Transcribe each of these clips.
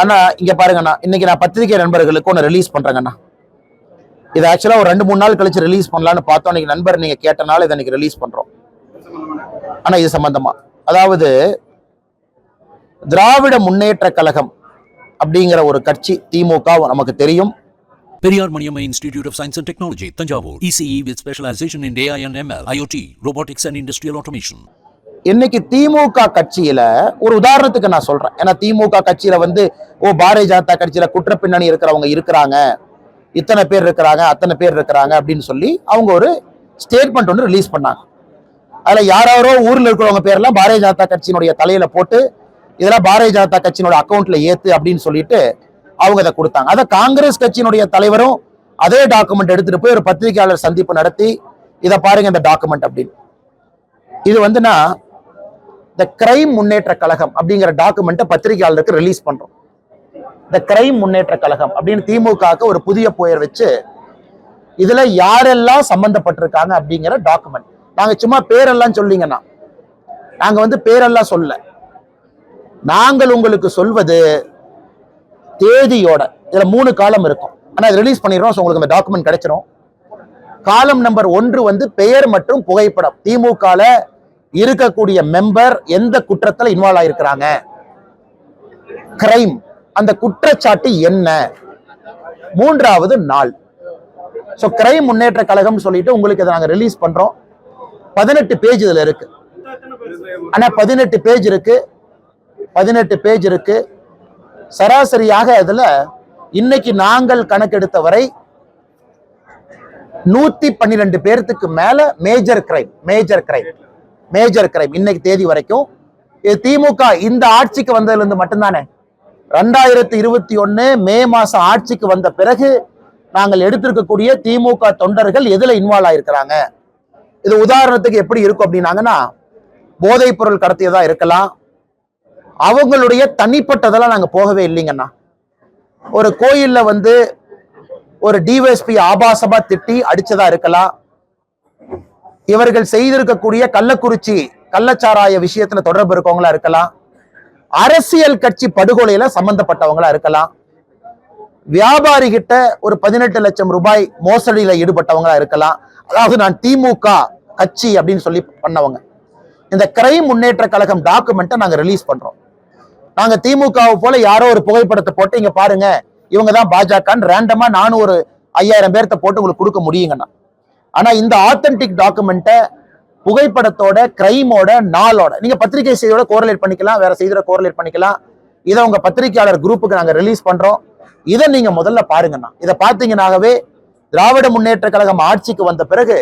அண்ணா இங்க பாருங்கண்ணா. இன்னைக்கு நான் பத்திரிகை நண்பர்களுக்கு ஒன்று ரிலீஸ் பண்றேங்கண்ணா. இது ஆக்சுவலா ஒரு ரெண்டு மூணு நாள் கழிச்சு ரிலீஸ் பண்ணலாம்னு பார்த்தோம். இன்னைக்கு நண்பர் நீங்க கேட்டனால இதை இன்னைக்கு ரிலீஸ் பண்றோம். ஆனா இது சம்பந்தமா. அதாவது திராவிட முன்னேற்ற கழகம் அப்படிங்கிற ஒரு கட்சி திமுக நமக்கு தெரியும். Periyar Maniammai institute of science and technology Thanjavur. ECE with specialisation in AI and ML, IoT, robotics and industrial. இன்னைக்கு திமுக கட்சியில ஒரு உதாரணத்துக்கு நான் சொல்றேன். ஏன்னா திமுக கட்சியில வந்து ஓ பாரதிய ஜனதா கட்சியில குற்ற பின்னணி இருக்கிறவங்க இருக்கிறாங்க. இத்தனை பேர் இருக்கிறாங்க அத்தனை பேர் இருக்கிறாங்க அப்படின்னு சொல்லி அவங்க ஒரு ஸ்டேட்மெண்ட் ஒன்று ரிலீஸ் பண்ணாங்க. அதில் யாரோ ஊரில் இருக்கிறவங்க பேரெல்லாம் பாரதிய ஜனதா கட்சியினுடைய தலையில போட்டு இதெல்லாம் பாரதிய ஜனதா கட்சியினோட அக்கௌண்ட்ல ஏத்து அப்படின்னு சொல்லிட்டு அவங்க அதை கொடுத்தாங்க. அதை காங்கிரஸ் கட்சியினுடைய தலைவரும் அதே டாக்குமெண்ட் எடுத்துட்டு போய் ஒரு பத்திரிகையாளர் சந்திப்பு நடத்தி இதை பாருங்க இந்த டாக்குமெண்ட் அப்படின்னு. இது வந்துன்னா த கிரைம் முன்னேற்ற கழகம் அப்படிங்கிற டாக்குமெண்ட்டை பத்திரிகையாளருக்கு ரிலீஸ் பண்றோம். த கிரைம் முன்னேற்ற கழகம் அப்படின்னு திமுகவுக்கு ஒரு புதிய புயர் வச்சு இதுல யாரெல்லாம் சம்பந்தப்பட்டிருக்காங்க அப்படிங்கிற டாக்குமெண்ட் நாங்க சும்மா பேரெல்லாம் சொல்லிங்கன்னா நாங்க வந்து பேரெல்லாம் சொல்ல. நாங்கள் உங்களுக்கு சொல்வது தேதியோட இதுல மூணு காலம் இருக்கும். ஆனா ரிலீஸ் பண்ணிடுறோம் ஸோ உங்களுக்கு அந்த டாக்குமெண்ட் கிடைச்சிரும். காலம் நம்பர் ஒன்று வந்து பெயர் மற்றும் புகைப்படம். திமுகவில் இருக்கக்கூடிய மெம்பர் எந்த குற்றத்துல இன்வால்வ் ஆயிருக்கிறாங்க? கிரைம் அந்த குற்றச்சாட்டு என்ன? மூன்றாவது நாள். சோ கிரைம் முன்னேற்ற கழகம் சொல்லிட்டு உங்களுக்கு இதை நாங்க ரிலீஸ் பண்றோம். பதினெட்டு பேஜ் இதுல இருக்கு. ஆனா பதினெட்டு பேஜ் இருக்கு. பதினெட்டு பேஜ் இருக்கு. சராசரியாக இதுல இன்னைக்கு நாங்கள் கணக்கெடுத்த வரை நூத்தி பன்னிரெண்டு பேர்த்துக்கு மேல major crime major crime major crime இன்னைக்கு தேதி வரைக்கும். இது திமுக இந்த ஆட்சிக்கு வந்ததுல இருந்து மட்டும்தானே? ரெண்டாயிரத்தி இருபத்தி ஒன்று மே மாசம் ஆட்சிக்கு வந்த பிறகு நாங்கள் எடுத்திருக்கக்கூடிய திமுக தொண்டர்கள் எதுல இன்வால்வ் ஆயிருக்கிறாங்க? இது உதாரணத்துக்கு எப்படி இருக்கும் அப்படின்னாங்கன்னா போதைப் பொருள் கடத்தியதா இருக்கலாம். அவங்களுடைய தனிப்பட்டதெல்லாம் நாங்கள் போகவே இல்லைங்கண்ணா. ஒரு கோயிலில் வந்து ஒரு டிவைஎஸ்பி ஆபாசமாக திட்டி அடித்ததாக இருக்கலாம். இவர்கள் செய்திருக்கக்கூடிய கள்ளக்குறிச்சி கள்ளச்சாராய விஷயத்துல தொடர்பு இருக்கவங்களா இருக்கலாம். அரசியல் கட்சி படுகொலையில சம்பந்தப்பட்டவங்களா இருக்கலாம். வியாபாரி கிட்ட ஒரு பதினெட்டு லட்சம் ரூபாய் மோசடியில ஈடுபட்டவங்களா இருக்கலாம். அதாவது நான் திமுக கட்சி அப்படின்னு சொல்லி பண்ணவங்க. இந்த கிரைம் முன்னேற்ற கழகம் டாக்குமெண்ட்டை நாங்க ரிலீஸ் பண்றோம். நாங்க திமுகவை போல யாரோ ஒரு புகைப்படத்தை போட்டு இங்க பாருங்க இவங்க தான் பாஜகன்னு ரேண்டமா நானும் ஒரு ஐயாயிரம் பேர்த்த போட்டு உங்களுக்கு கொடுக்க முடியுங்கண்ணா. ஆனா இந்த ஆத்தென்டிக் டாக்குமெண்ட்டை புகைப்படத்தோட கிரைமோட நாளோட நீங்க பத்திரிகை செய்தியோட கோரலேட் பண்ணிக்கலாம் வேற செய்தியோட கோரலேட் பண்ணிக்கலாம். இதை உங்க பத்திரிகையாளர் குரூப்புக்கு நாங்க ரிலீஸ் பண்றோம். இதை நீங்க முதல்ல பாருங்கண்ணா. இதை பார்த்தீங்கன்னாவே திராவிட முன்னேற்ற கழகம் ஆட்சிக்கு வந்த பிறகு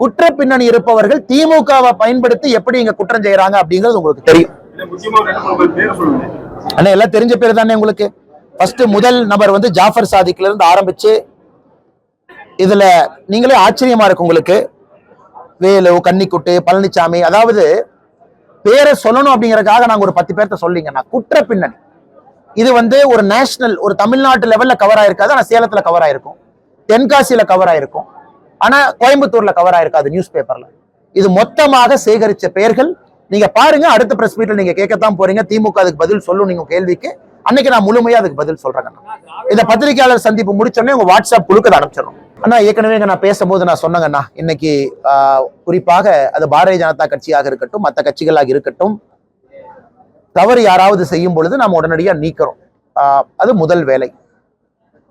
குற்ற பின்னணி இருப்பவர்கள் திமுகவை பயன்படுத்தி எப்படி இங்க குற்றம் செய்யறாங்க அப்படிங்கிறது உங்களுக்கு தெரியும். அண்ணா எல்லாம் தெரிஞ்ச பேர் தானே உங்களுக்கு? ஃபர்ஸ்ட் முதல் நபர் வந்து ஜாஃபர் சாதிக்ல இருந்து ஆரம்பிச்சு இதுல நீங்களே ஆச்சரியமா இருக்கு உங்களுக்கு. வேலு கன்னிக்குட்டு பழனிசாமி அதாவது பேரை சொல்லணும் அப்படிங்கறதுக்காக நாங்க ஒரு பத்து பேர்த்த சொல்லிங்கண்ணா குற்ற பின்னணி. இது வந்து ஒரு நேஷனல் ஒரு தமிழ்நாட்டு லெவல்ல கவர் ஆயிருக்காது. ஆனா சேலத்துல கவர் ஆயிருக்கும். தென்காசியில கவர் ஆயிருக்கும். ஆனா கோயம்புத்தூர்ல கவர் ஆயிருக்காது நியூஸ் பேப்பர்ல இது மொத்தமாக சேகரிச்ச பெயர்கள். நீங்க பாருங்க அடுத்த பிரஸ் மீட்ல நீங்க கேட்கத்தான் போறீங்க. திமுக அதுக்கு பதில் சொல்லும் நீங்க கேள்விக்கு. அன்னைக்கு நான் முழுமையா அதுக்கு பதில் சொல்றேன் இந்த பத்திரிகையாளர் சந்திப்பு முடிச்சோடனே உங்க வாட்ஸ்அப் குழுக்கு அனுப்பிச்சிடும் அண்ணா ஏற்கனவே நான் பேசும்போது நான் சொன்னேங்கண்ணா இன்னைக்கு ஆஹ், குறிப்பாக அது பாரதிய ஜனதா கட்சியாக இருக்கட்டும் மற்ற கட்சிகளாக இருக்கட்டும் தவறு யாராவது செய்யும் பொழுது நாம் உடனடியாக நீக்கிறோம். ஆஹ், அது முதல் வேலை.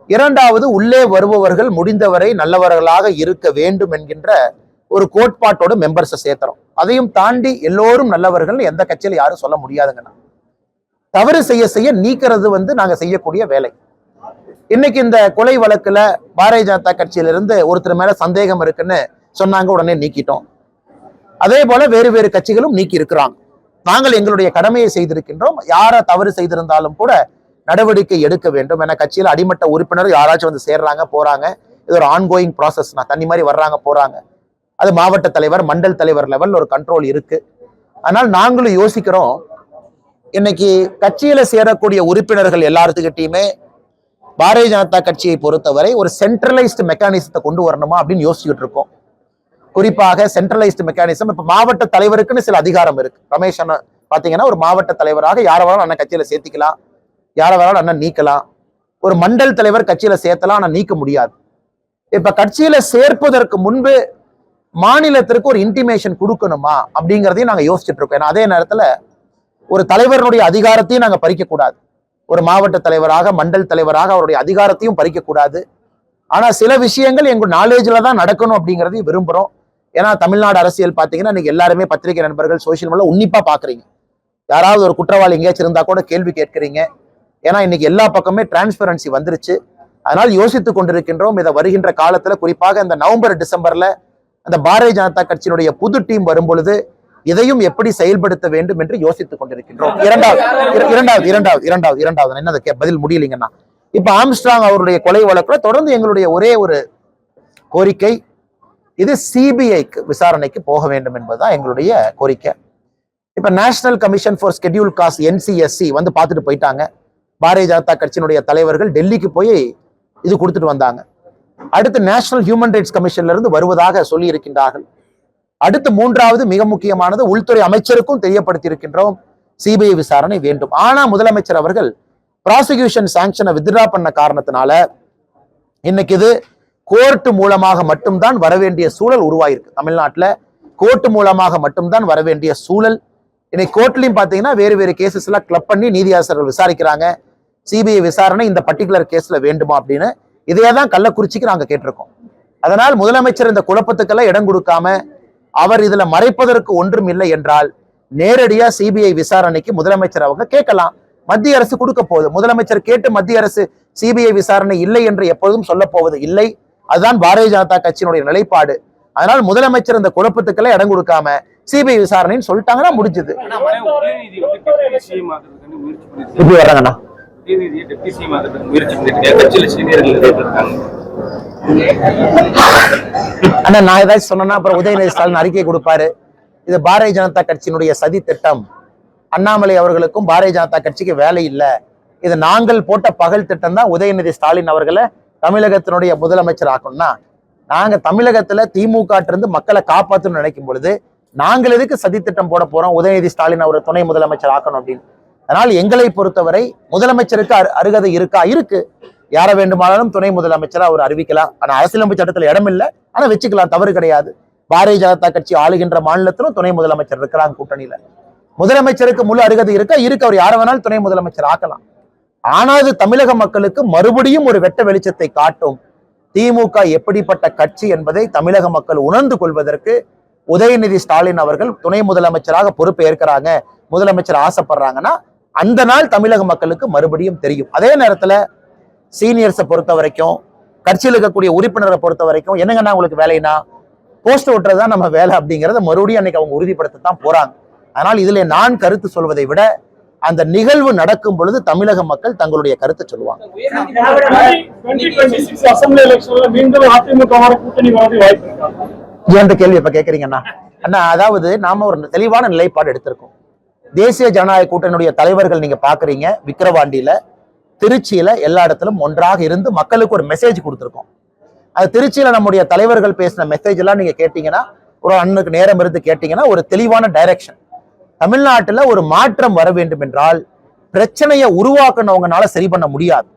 இரண்டாவது உள்ளே வருபவர்கள் முடிந்தவரை நல்லவர்களாக இருக்க வேண்டும் என்கின்ற ஒரு கோட்பாட்டோட மெம்பர்ஸை சேர்த்துறோம். அதையும் தாண்டி எல்லோரும் நல்லவர்கள் எந்த கட்சியில யாரும் சொல்ல முடியாதுங்கண்ணா தவறு செய்ய செய்ய நீக்கிறது வந்து நாங்க செய்யக்கூடிய வேலை. இன்னைக்கு இந்த கொலை வழக்குல பாரதிய ஜனதா கட்சியிலிருந்து ஒருத்தர் மேல சந்தேகம் இருக்குன்னு சொன்னாங்க உடனே நீக்கிட்டோம். அதே போல வேறு வேறு கட்சிகளும் நீக்கி இருக்கிறாங்க. நாங்கள் எங்களுடைய கடமையை செய்திருக்கின்றோம். யாரை தவறு செய்திருந்தாலும் கூட நடவடிக்கை எடுக்க வேண்டும் என கட்சியில் அடிமட்ட உறுப்பினர் யாராச்சும் வந்து சேர்றாங்க போறாங்க. இது ஒரு ஆன்கோயிங் ப்ராசஸ் நான் தண்ணி மாதிரி வர்றாங்க போறாங்க. அது மாவட்ட தலைவர் மண்டல் தலைவர் லெவல் ஒரு கண்ட்ரோல் இருக்கு. ஆனால் நாங்களும் யோசிக்கிறோம் இன்னைக்கு கட்சியில சேரக்கூடிய உறுப்பினர்கள் எல்லாத்துக்கிட்டையுமே பாரதிய ஜனதா கட்சியை பொறுத்தவரை ஒரு சென்ட்ரலைஸ்டு மெக்கானிசத்தை கொண்டு வரணுமா அப்படின்னு யோசிச்சுட்டு இருக்கோம். குறிப்பாக சென்ட்ரலைஸ்டு மெக்கானிசம் இப்போ மாவட்ட தலைவருக்குன்னு சில அதிகாரம் இருக்கு. ரமேஷ் அண்ணன் பார்த்தீங்கன்னா ஒரு மாவட்ட தலைவராக யாரை வேணாலும் அண்ணன் கட்சியில சேர்த்திக்கலாம். யாரை வேணாலும் அண்ணன் நீக்கலாம். ஒரு மண்டல் தலைவர் கட்சியில சேர்த்தலாம் ஆனால் நீக்க முடியாது. இப்ப கட்சியில சேர்ப்பதற்கு முன்பு மாநிலத்திற்கு ஒரு இன்டிமேஷன் கொடுக்கணுமா அப்படிங்கிறதையும் நாங்கள் யோசிச்சுட்டு இருக்கோம். ஏன்னா அதே நேரத்தில் ஒரு தலைவருடைய அதிகாரத்தையும் நாங்கள் பறிக்கக்கூடாது. ஒரு மாவட்ட தலைவராக மண்டல் தலைவராக அவருடைய அதிகாரத்தையும் பறிக்கக்கூடாது. ஆனால் சில விஷயங்கள் எங்கள் நாலேஜில் தான் நடக்கணும் அப்படிங்கிறதையும் விரும்புகிறோம் ஏன்னா தமிழ்நாடு அரசியல் பார்த்தீங்கன்னா இன்னைக்கு எல்லாருமே பத்திரிகை நண்பர்கள் சோசியல் மீடியா உன்னிப்பாக பார்க்குறீங்க யாராவது ஒரு குற்றவாளி எங்கேயாச்சும் இருந்தால் கூட கேள்வி கேட்குறீங்க. ஏன்னா இன்னைக்கு எல்லா பக்கமே டிரான்ஸ்பரன்சி வந்துருச்சு. அதனால் யோசித்து கொண்டிருக்கின்றோம். இதை வருகின்ற காலத்தில் குறிப்பாக இந்த நவம்பர் டிசம்பரில் அந்த பாரதிய ஜனதா கட்சியினுடைய புது டீம் வரும் பொழுது இதையும் எப்படி செயல்படுத்த வேண்டும் என்று யோசித்துக் கொண்டிருக்கின்றோம். இரண்டாவது இரண்டாவது இரண்டாவது இரண்டாவது இரண்டாவது. என்ன அதை பதில் முடியலைங்கன்னா இப்ப ஆம்ஸ்ட்ராங் அவருடைய கொலை வழக்குல தொடர்ந்து எங்களுடைய ஒரே ஒரு கோரிக்கை இது சிபிஐக்கு விசாரணைக்கு போக வேண்டும் என்பதுதான் எங்களுடைய கோரிக்கை. இப்ப national commission for scheduled caste NCSC வந்து பார்த்துட்டு போயிட்டாங்க. பாரதிய ஜனதா கட்சியினுடைய தலைவர்கள் டெல்லிக்கு போய் இது கொடுத்துட்டு வந்தாங்க. அடுத்து நேஷனல் ஹியூமன் ரைட்ஸ் கமிஷன்ல இருந்து வருவதாக சொல்லி இருக்கின்றார்கள் அடுத்து மூன்றாவது மிக முக்கியமானது உள்துறை அமைச்சருக்கும் தெரியப்படுத்தியிருக்கின்றோம். சிபிஐ விசாரணை வேண்டும். ஆனா முதலமைச்சர் அவர்கள் ப்ராசிக்யூஷன் சாங்ஷனை வித்ட்ரா பண்ண காரணத்தினால இன்னைக்கு இது கோர்ட் மூலமாக மட்டும்தான் வரவேண்டிய சூழல் உருவாயிருக்கு. தமிழ்நாட்டில் கோர்ட் மூலமாக மட்டும்தான் வரவேண்டிய சூழல். இன்னைக்கு கோர்ட்லையும் பார்த்தீங்கன்னா வேறு வேறு கேசஸ் எல்லாம் கிளப் பண்ணி நீதியாசர்கள் விசாரிக்கிறாங்க. சிபிஐ விசாரணை இந்த பர்டிகுலர் கேஸ்ல வேண்டுமா அப்படின்னு. இதையே தான் கள்ளக்குறிச்சிக்கு நாங்கள் கேட்டிருக்கோம். அதனால் முதலமைச்சர் இந்த குழப்பத்துக்கெல்லாம் இடம் கொடுக்காம அவர் இதுல மறைப்பதற்கு ஒன்றும் இல்லை என்றால் நேரடியா சிபிஐ விசாரணைக்கு முதலமைச்சர் அவங்க கேட்கலாம். மத்திய அரசு கொடுக்க போகுது. முதலமைச்சர் கேட்டு மத்திய அரசு சிபிஐ விசாரணை இல்லை என்று எப்பொழுதும் சொல்ல போவது இல்லை. அதுதான் பாரதிய ஜனதா கட்சியினுடைய நிலைப்பாடு. அதனால் முதலமைச்சர் இந்த குழப்பத்துக்கெல்லாம் இடம் கொடுக்காம சிபிஐ விசாரணைன்னு சொல்லிட்டாங்கன்னா முடிஞ்சது. வர்றாங்கண்ணா. உதயநிதியை டெப்டி சிஎம் ஆகிறதுக்கு முயற்சி பண்ணிருக்கேன் கட்சியில சீனியர்கள் இருக்காங்க? அண்ணா நான் ஏதாச்சும் சொன்னேன்னா அப்புறம் உதயநிதி ஸ்டாலின் அறிக்கை கொடுப்பாரு. இது பாரதிய ஜனதா கட்சியினுடைய சதி திட்டம். அண்ணாமலை அவர்களுக்கும் பாரதிய ஜனதா கட்சிக்கு வேலை இல்லை. இது நாங்கள் போட்ட பகல் திட்டம் தான் உதயநிதி ஸ்டாலின் அவர்களை தமிழகத்தினுடைய முதலமைச்சர் ஆக்கணும்னா நாங்க தமிழகத்துல திமுக இருந்து மக்களை காப்பாற்றணும்னு நினைக்கும் பொழுது நாங்கள் எதுக்கு சதி திட்டம் போட போறோம்? உதயநிதி ஸ்டாலின் அவர் துணை முதலமைச்சர் ஆக்கணும் அப்படின்னு. அதனால் எங்களை பொறுத்தவரை முதலமைச்சருக்கு அரு- அருகதை இருக்கா? இருக்கு. யாரை வேண்டுமானாலும் துணை முதலமைச்சராக அவர் அறிவிக்கலாம். ஆனால் அரசியலமைப்பு சட்டத்தில் இடம் இல்லை. ஆனா வச்சுக்கலாம். தவறு கிடையாது. பாரதிய ஜனதா கட்சி ஆளுகின்ற மாநிலத்திலும் துணை முதலமைச்சர் இருக்கிறாங்க கூட்டணியில. முதலமைச்சருக்கு முழு அருகதை இருக்கா? இருக்கு. அவர் யாரை வேணாலும் துணை முதலமைச்சர் ஆக்கலாம். ஆனா அது தமிழக மக்களுக்கு மறுபடியும் ஒரு வெட்ட வெளிச்சத்தை காட்டும். திமுக எப்படிப்பட்ட கட்சி என்பதை தமிழக மக்கள் உணர்ந்து கொள்வதற்கு உதயநிதி ஸ்டாலின் அவர்கள் துணை முதலமைச்சராக பொறுப்பு ஏற்கிறாங்க முதலமைச்சர் ஆசைப்படுறாங்கன்னா அந்த நாள் தமிழக மக்களுக்கு மறுபடியும் தெரியும். அதே நேரத்துல சீனியர்ஸை பொறுத்த வரைக்கும் கட்சியில் இருக்கக்கூடிய உறுப்பினரை பொறுத்த வரைக்கும் என்னங்கன்னா உங்களுக்கு வேலைனா போஸ்ட் ஓட்டுறது தான் நம்ம வேலை அப்படிங்கறத மறுபடியும் அன்னைக்கு அவங்க உறுதிப்படுத்த தான் போறாங்க. அதனால் இதுல நான் கருத்து சொல்வதை விட அந்த நிகழ்வு நடக்கும் பொழுது தமிழக மக்கள் தங்களுடைய கருத்தை சொல்லுவாங்க. என்ற கேள்வி இப்ப கேக்குறீங்கண்ணா அண்ணா அதாவது நாம ஒரு தெளிவான நிலைப்பாடு எடுத்திருக்கோம். தேசிய ஜனநாயக கூட்டணியுடைய தலைவர்கள் நீங்க பாக்குறீங்க விக்கிரவாண்டியில திருச்சியில எல்லா இடத்திலும் ஒன்றாக இருந்து மக்களுக்கு ஒரு மெசேஜ் கொடுத்துருக்கோம். அது திருச்சியில நம்முடைய தலைவர்கள் பேசின மெசேஜ் எல்லாம் நீங்க கேட்டீங்கன்னா ஒரு அண்ணனுக்கு நேரம் இருந்து கேட்டீங்கன்னா ஒரு தெளிவான டைரக்ஷன் தமிழ்நாட்டுல ஒரு மாற்றம் வர வேண்டும் என்றால் பிரச்சனையை உருவாக்கினவங்கனால சரி பண்ண முடியாது.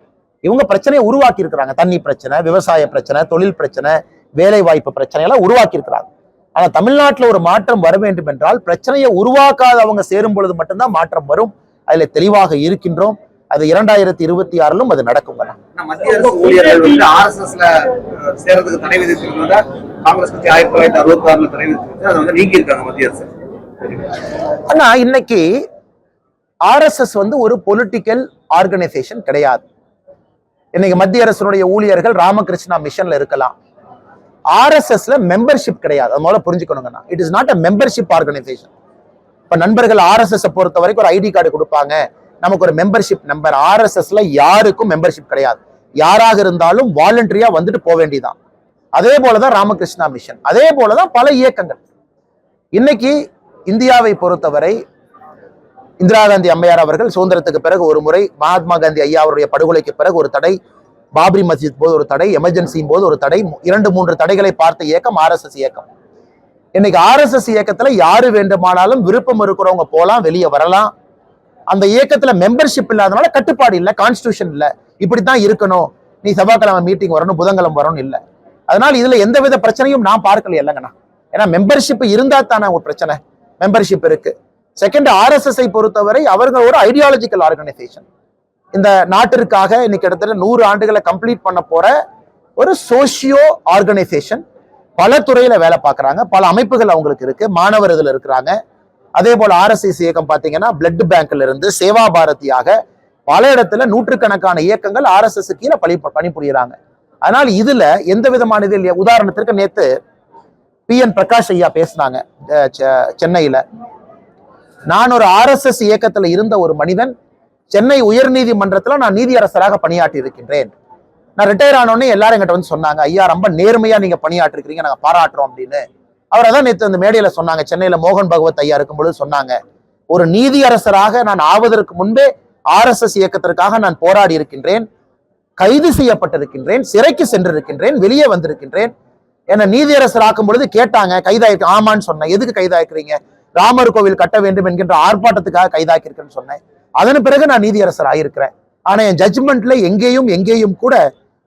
இவங்க பிரச்சனையை உருவாக்கி இருக்கிறாங்க தண்ணி பிரச்சனை விவசாய பிரச்சனை தொழில் பிரச்சனை வேலை வாய்ப்பு பிரச்சனை எல்லாம் உருவாக்கி இருக்கிறாங்க ஆனா தமிழ்நாட்டுல ஒரு மாற்றம் வர வேண்டும் என்றால் பிரச்சனையை உருவாக்காதவங்க சேரும் பொழுது மட்டும்தான் மாற்றம் வரும். அதுல தெளிவாக இருக்கின்றோம். அது இரண்டாயிரத்தி இருபத்தி ஆறிலும் அது நடக்குங்க ஆனா மத்திய அரசு ஊழியர்கள் வந்து ஆர்எஸ்எஸ்ல சேர்றதுக்கு தடை விதித்திருந்ததா காங்கிரஸ் கட்சி ஆயிரத்தி தொள்ளாயிரத்தி அறுபத்தி ஆறுல தடை விதித்திருக்கு அதை வந்து நீக்கி இருக்காங்க மத்திய அரசு. ஆனா இன்னைக்கு ஆர்எஸ்எஸ் வந்து ஒரு பொலிட்டிக்கல் ஆர்கனைசேஷன் கிடையாது. இன்னைக்கு மத்திய அரசினுடைய ஊழியர்கள் ராமகிருஷ்ணா மிஷன்ல இருக்கலாம். ஆர்எஸ்எஸ்ல மெம்பர்ஷிப் கிடையாது. அது முதல்ல புரிஞ்சுக்கணுங்கண்ணா it is not a membership organisation இப்போ நண்பர்கள் ஆர்எஸ்எஸ் பொறுத்த வரைக்கும் ஒரு ஐடி கார்டு கொடுப்பாங்க. நமக்கு ஒரு மெம்பர்ஷிப் நம்பர் ஆர்எஸ்எஸ்ல யாருக்கும் மெம்பர்ஷிப் கிடையாது. யாராக இருந்தாலும் வாலண்டரியா வந்துட்டு போக வேண்டியதான் அதே போலதான் ராமகிருஷ்ணா மிஷன் அதே போலதான் பல இயக்கங்கள். இன்னைக்கு இந்தியாவை பொறுத்தவரை இந்திரா காந்தி அம்மையார் அவர்கள் சுதந்திரத்துக்கு பிறகு ஒரு முறை மகாத்மா காந்தி ஐயா அவருடைய படுகொலைக்கு பிறகு ஒரு தடை பாபரி மஸ்ஜித் போது ஒரு தடை எமர்ஜென்சியின் போது ஒரு தடை இரண்டு மூன்று தடைகளை பார்த்த இயக்கம் ஆர்எஸ்எஸ் இயக்கம். இன்னைக்கு ஆர்எஸ்எஸ் இயக்கத்துல யாரு வேண்டுமானாலும் விருப்பம் இருக்கிறவங்க போலாம் வெளியே வரலாம். அந்த இயக்கத்துல மெம்பர்ஷிப் இல்லாதனால கட்டுப்பாடு இல்ல கான்ஸ்டியூஷன் இல்ல. இப்படித்தான் இருக்கணும். நீ செவ்வாய்க்கிழமை மீட்டிங் வரணும் புதன்கிழமை வரணும் இல்ல. அதனால இதுல எந்தவித பிரச்சனையும் நான் பார்க்கல இல்லைங்கண்ணா. ஏன்னா மெம்பர்ஷிப் இருந்தா தானே ஒரு பிரச்சனை. மெம்பர்ஷிப் இருக்கு. செகண்ட் ஆர்எஸ்எஸ்ஐ பொறுத்தவரை அவர்கள் ஒரு ஐடியாலஜிக்கல் ஆர்கனைசேஷன் இந்த நாட்டிற்காக இன்னைக்கு கிட்டத்தட்ட நூறு ஆண்டுகளை கம்ப்ளீட் பண்ண போற ஒரு சோஷியோ ஆர்கனைசேஷன் பல துறையில வேலை பார்க்குறாங்க. பல அமைப்புகள் அவங்களுக்கு இருக்கு. மாணவர் இதில் இருக்கிறாங்க. அதே போல ஆர்எஸ்எஸ் இயக்கம் பார்த்தீங்கன்னா பிளட் பேங்க்ல இருந்து சேவா பாரதியாக பல இடத்துல நூற்றுக்கணக்கான இயக்கங்கள் ஆர்எஸ்எஸ் கீழே பணி பணிபுரியுறாங்க. அதனால இதுல எந்த விதமான இது இல்லையா? உதாரணத்திற்கு நேத்து பி என் பிரகாஷ் ஐயா பேசினாங்க செ- சென்னையில. நான் ஒரு ஆர்எஸ்எஸ் இயக்கத்துல இருந்த ஒரு மனிதன் சென்னை உயர்நீதிமன்றத்துல நான் நீதியரசராக பணியாற்றி இருக்கின்றேன் நான் ரிட்டையர் ஆனோடனே எல்லாரும் எங்கிட்ட வந்து சொன்னாங்க ஐயா ரொம்ப நேர்மையா நீங்க பணியாற்றிருக்கிறீங்க நாங்க பாராட்டுறோம் அப்படின்னு. அவரை தான் நேற்று அந்த மேடையில சொன்னாங்க சென்னையில மோகன் பகவத் ஐயா இருக்கும்பொழுது சொன்னாங்க ஒரு நீதியரசராக நான் ஆவதற்கு முன்பே ஆர்எஸ்எஸ் இயக்கத்திற்காக நான் போராடி இருக்கின்றேன் கைது செய்யப்பட்டிருக்கின்றேன் சிறைக்கு சென்றிருக்கின்றேன் வெளியே வந்திருக்கின்றேன். என்னை நீதியரசர் ஆக்கும் பொழுது கேட்டாங்க கைதாயிருக்கு ஆமான்னு சொன்னேன். எதுக்கு கைதாக்கிறீங்க ராமர் கோவில் கட்ட வேண்டும் என்கின்ற ஆர்ப்பாட்டத்துக்காக கைதாக்கியிருக்கேன்னு சொன்னேன். அதன் பிறகு நான் நீதியரசர் ஆயிருக்கிறேன் ஆனா என் ஜட்ஜ்மெண்ட்ல எங்கேயும் எங்கேயும் கூட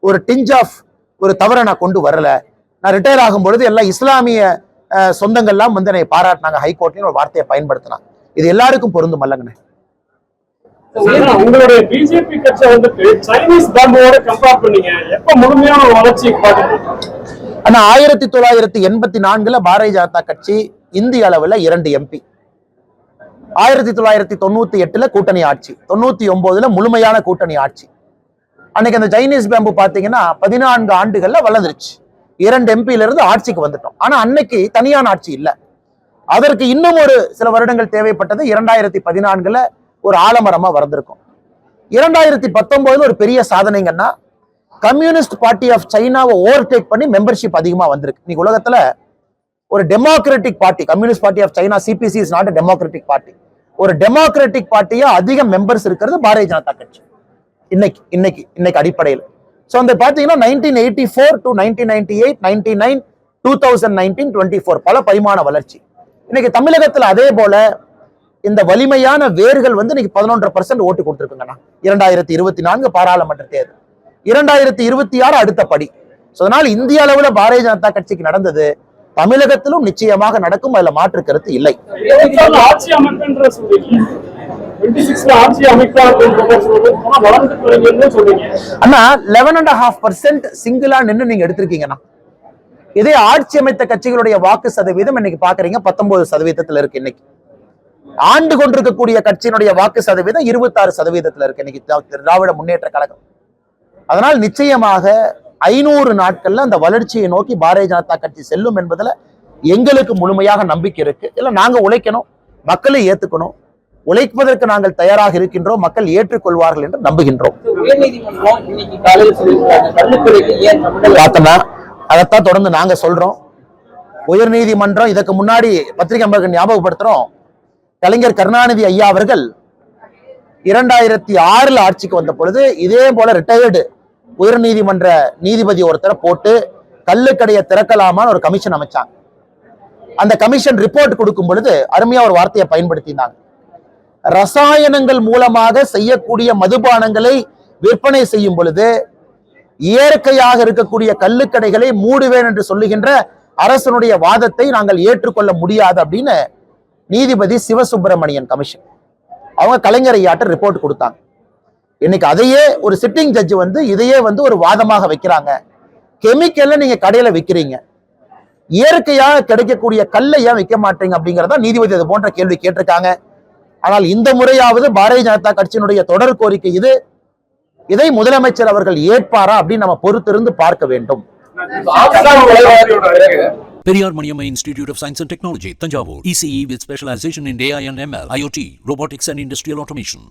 ஒரு டிஞ்ச் ஆஃப் ஒரு தவறை நான் கொண்டு வரல. நான் ரிட்டையர் ஆகும் பொழுது எல்லாம் இஸ்லாமிய சொந்தங்கள்லாம் வந்து என்னை பாராட்டினாங்க. ஹைகோர்ட்லயும் ஒரு வார்த்தையை பயன்படுத்தினாங்க. இது எல்லாருக்கும் பொருந்தும் அல்லங்கண்ணே. உங்களுடைய பிஜேபி கட்சி வந்துட்டு சைனீஸ் பாம்போட கம்பேர் பண்ணீங்க. எப்ப முழுமையான வளர்ச்சி ஆனா ஆயிரத்தி தொள்ளாயிரத்தி எண்பத்தி நான்குல பாரதிய ஜனதா கட்சி இந்திய அளவுல இரண்டு எம்பி ஆயிரத்தி தொள்ளாயிரத்தி தொண்ணூத்தி எட்டுல கூட்டணி ஆட்சி தொண்ணூத்தி ஒன்பதுல முழுமையான கூட்டணி ஆட்சி. அன்னைக்கு அந்த சைனீஸ் பேம்பு பாத்தீங்கன்னா பதினான்கு ஆண்டுகள்ல வளர்ந்துருச்சு. இரண்டு எம்பியில இருந்து ஆட்சிக்கு வந்துட்டோம். ஆனா அன்னைக்கு தனியான ஆட்சி இல்ல. அதற்கு இன்னும் ஒரு சில வருடங்கள் தேவைப்பட்டது இரண்டாயிரத்தி பதினான்குல ஒரு ஆலமரமா வளர்ந்திருக்கும். இரண்டாயிரத்தி பத்தொன்பதுல ஒரு பெரிய சாதனைங்கன்னா கம்யூனிஸ்ட் பார்ட்டி ஆஃப் சைனாவை ஓவர்டேக் பண்ணி மெம்பர்ஷிப் அதிகமா வந்திருக்கு. இன்னைக்கு உலகத்துல ஒரு democratic party communist party of China CPC is not democratic party ஒரு டெமோக்ராட்டிக் பார்ட்டியா அதிக மெம்பர்ஸ் இருக்கிறது பாரதிய ஜனதா கட்சி. இன்னைக்கு இன்னைக்கு இன்னைக்கு அடிப்படையில். ஸோ அந்த பார்த்தீங்கன்னா nineteen eighty four to nineteen ninety eight ninety nine two thousand nineteen twenty four பல பரிமாண வளர்ச்சி. இன்னைக்கு தமிழகத்தில் அதே போல இந்த வலிமையான வேர்கள் வந்து இன்னைக்கு பதினொன்றரை பர்சன்ட் ஓட்டு கொடுத்துருக்குங்கண்ணா இரண்டாயிரத்தி இருபத்தி நான்கு பாராளுமன்ற தேர்தல். இரண்டாயிரத்தி இருபத்தி ஆறு அடுத்த படி. ஸோ அதனால் இந்திய அளவில் பாரதிய ஜனதா கட்சிக்கு நடந்தது தமிழகத்திலும் நிச்சயமாக நடக்கும் அதுல மாற்று கருத்து இல்லை. ஆட்சி Anna eleven and half percent சிங்கிளா நின்று நீங்க எடுத்திருக்கீங்கண்ணா. இதே அமைத்த கட்சிகளுடைய வாக்கு சதவீதம் இன்னைக்கு பாக்குறீங்க பத்தொன்பது சதவீதத்துல இருக்கு இன்னைக்கு. ஆண்டு கொண்டிருக்கக்கூடிய கட்சியினுடைய வாக்கு சதவீதம் இருபத்தாறு சதவீதத்துல இருக்கு இன்னைக்கு திரா- திராவிட முன்னேற்ற கழகம். அதனால் நிச்சயமாக ஐநூறு நாட்கள்ல அந்த வளர்ச்சியை நோக்கி பாரதிய ஜனதா கட்சி செல்லும் என்பதுல எங்களுக்கு முழுமையாக நம்பிக்கை இருக்கு. இல்ல நாங்க உழைக்கணும் மக்களை ஏத்துக்கணும் உழைப்பதற்கு நாங்கள் தயாராக இருக்கின்றோம் மக்கள் ஏற்றுக்கொள்வார்கள் என்று நம்புகின்றோம். பார்த்தோம்னா அதைத்தான் தொடர்ந்து நாங்க சொல்றோம். உயர்நீதிமன்றம் இதுக்கு முன்னாடி பத்திரிகை நண்பர்கள் ஞாபகப்படுத்துறோம். கலைஞர் கருணாநிதி ஐயா அவர்கள் இரண்டாயிரத்தி ஆறுல ஆட்சிக்கு வந்த பொழுது இதே போல ரிட்டையர்டு உயர்நீதிமன்ற நீதிபதி ஒருத்தரை போட்டு கல்லுக்கடையை திறக்கலாமான்னு ஒரு கமிஷன் அமைச்சாங்க. அந்த கமிஷன் ரிப்போர்ட் கொடுக்கும் பொழுது அருமையா ஒரு வார்த்தையை பயன்படுத்தினாங்க. ரசாயனங்கள் மூலமாக செய்யக்கூடிய மதுபானங்களை விற்பனை செய்யும் பொழுது இயற்கையாக இருக்கக்கூடிய கல்லுக்கடைகளை மூடுவேன் என்று சொல்லுகின்ற அரசனுடைய வாதத்தை நாங்கள் ஏற்றுக்கொள்ள முடியாது அப்படின்னு நீதிபதி சிவசுப்பிரமணியன் கமிஷன். அவங்க கலைஞர் ஐயாட்ட ரிப்போர்ட் கொடுத்தாங்க. இன்னைக்கு அதையே ஒரு சிட்டிங் ஜட்ஜ் வந்து இதையே வந்து ஒரு வாதமாக வைக்கிறாங்க. கெமிக்கல்ல நீங்க கடையில விக்கிறீங்க. இயற்கையாக கிடைக்கக்கூடிய கல்லை ஏன் விற்க மாட்டீங்க அப்படிங்கறத நீதிபதி அது போன்ற கேள்வி கேட்டிருக்காங்க. ஆனால் இந்த முறையாவது பாரதிய ஜனதா கட்சியினுடைய தொடர் கோரிக்கை இது. இதை முதலமைச்சர் அவர்கள் ஏற்பாரா அப்படின்னு நம்ம பொறுத்திருந்து பார்க்க வேண்டும். ஆப்கான் விளையாடியோட இருக்கு Periyar Maniamma Institute of Science and Technology, Tanjavur. ECE with specialization in AI and ML, IoT, robotics and industrial automation.